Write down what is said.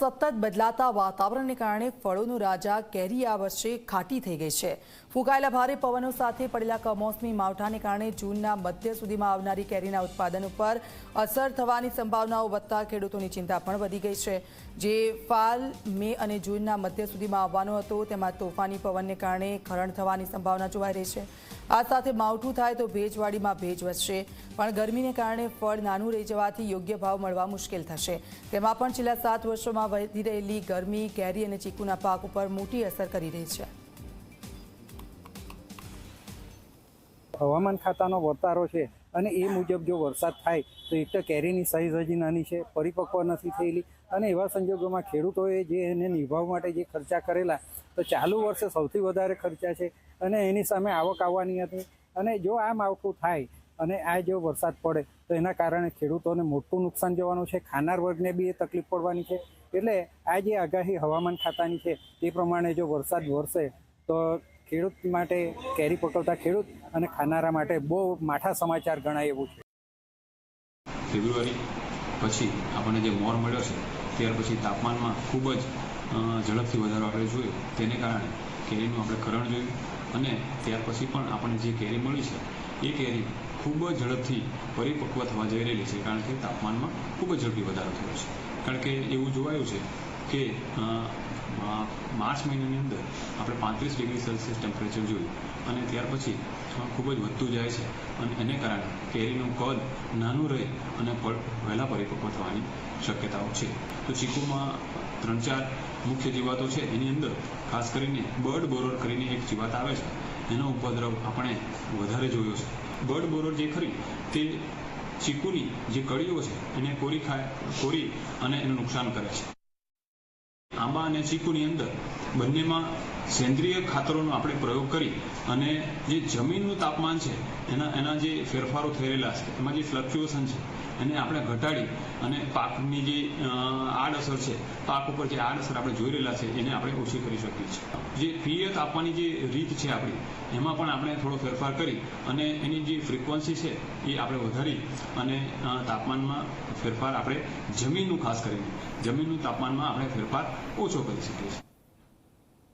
સતત બદલાતા વાતાવરણને કારણે ફળોનું રાજા કેરી આ વર્ષે ખાટી થઈ ગઈ છે. ફૂંકાયેલા ભારે પવનો સાથે પડેલા કમોસમી માવઠાને કારણે જૂનના મધ્ય સુધીમાં આવનારી કેરીના ઉત્પાદન ઉપર અસર થવાની સંભાવનાઓ વધતા ખેડૂતોની ચિંતા પણ વધી ગઈ છે. જે ફાલ, મે અને જૂનના મધ્ય સુધીમાં આવવાનો હતો, તેમાં તોફાની પવનને કારણે ખરણ થવાની સંભાવના જોવાઈ રહી છે. આ સાથે માવઠું થાય તો ભેજવાડીમાં ભેજ વધશે, પણ ગરમીને કારણે ફળ નાનું રહી જવાથી યોગ્ય ભાવ મળવા મુશ્કેલ થશે. તેમાં પણ છેલ્લા સાત વર્ષોમાં વધી રહેલી ગરમી, કેરી અને ચીકુના પાક ઉપર મોટી અસર કરી રહી છે. હવામાન ખાતાનો વર્તારો છે અને એ મુજબ જો વરસાદ થાય, તો એક તો કેરીની સાઈઝ હજી નાની છે, પરિપક્વ નથી થયેલી અને એવા સંજોગોમાં ખેડૂતોએ જે એને નિભાવવા માટે જે ખર્ચા કરેલા, તો ચાલુ વર્ષે સૌથી વધારે ખર્ચા છે અને એની સામે આવક આવવાની હતી. અને જો આ માવઠું થાય અને આ જો વરસાદ પડે, તો એના કારણે ખેડૂતોને મોટું નુકસાન જવાનું છે, ખાનાર વર્ગને બી એ તકલીફ પડવાની છે. એટલે આ જે આગાહી હવામાન ખાતાની છે, તે પ્રમાણે જો વરસાદ વરસે, તો ખેડૂત માટે કેરી પકવતા ખેડૂત અને ખાનારા માટે બહુ માઠા સમાચાર ગણાય એવું છે. ફેબ્રુઆરી પછી આપણને જે મોર મળ્યો છે, ત્યાર પછી તાપમાનમાં ખૂબ જ ઝડપથી વધારો આપણે જોયો. તેને કારણે કેરીનું આપણે કરણ જોયું અને ત્યાર પછી પણ આપણને જે કેરી મળી છે, એ કેરી ખૂબ જ ઝડપથી પરિપક્વ થવા જઈ રહેલી છે, કારણ કે તાપમાનમાં ખૂબ જ ઝડપી વધારો થયો છે. કારણ કે એવું જોવાયું છે કે માર્ચ મહિનાની અંદર આપણે પાંત્રીસ ડિગ્રી સેલ્સિયસ ટેમ્પરેચર જોયું અને ત્યાર પછી ખૂબ જ વધતું જાય છે અને એને કારણે કેરીનું કદ નાનું રહે અને વહેલા પરિપક્વ થવાની શક્યતાઓ છે. તો ચીકુમાં ત્રણ ચાર મુખ્ય જીવાતો છે. એની અંદર ખાસ કરીને બર્ડ બોરર કરીને એક જીવાત આવે છે. એનો ઉપદ્રવ આપણે વધારે જોયો છે. બર્ડ બોરર જે ખરી તે ચીકુની જે કળીઓ છે, એને કોરી ખાય, કોરી અને એનું નુકસાન કરે છે. આંબા અને ચીકુની અંદર બંનેમાં સેન્દ્રિય ખાતરોનો આપણે પ્રયોગ કરી અને જે જમીનનું તાપમાન છે, એના એના જે ફેરફારો થયેલા છે, એમાં જે ફ્લક્ચ્યુએશન છે, એને આપણે ઘટાડી અને પાકની જે આડઅસર છે, પાક ઉપર જે આડઅસર આપણે જોઈ રહેલા છે, એને આપણે ઓછી કરી શકીએ છીએ. જે પિયત આપવાની જે રીત છે આપણી, એમાં પણ આપણે થોડો ફેરફાર કરી અને એની જે ફ્રિકવન્સી છે, એ આપણે વધારી અને તાપમાનમાં ફેરફાર આપણે જમીનનું ખાસ કરીને, જમીનનું તાપમાનમાં આપણે ફેરફાર ઓછો કરી શકીએ છીએ.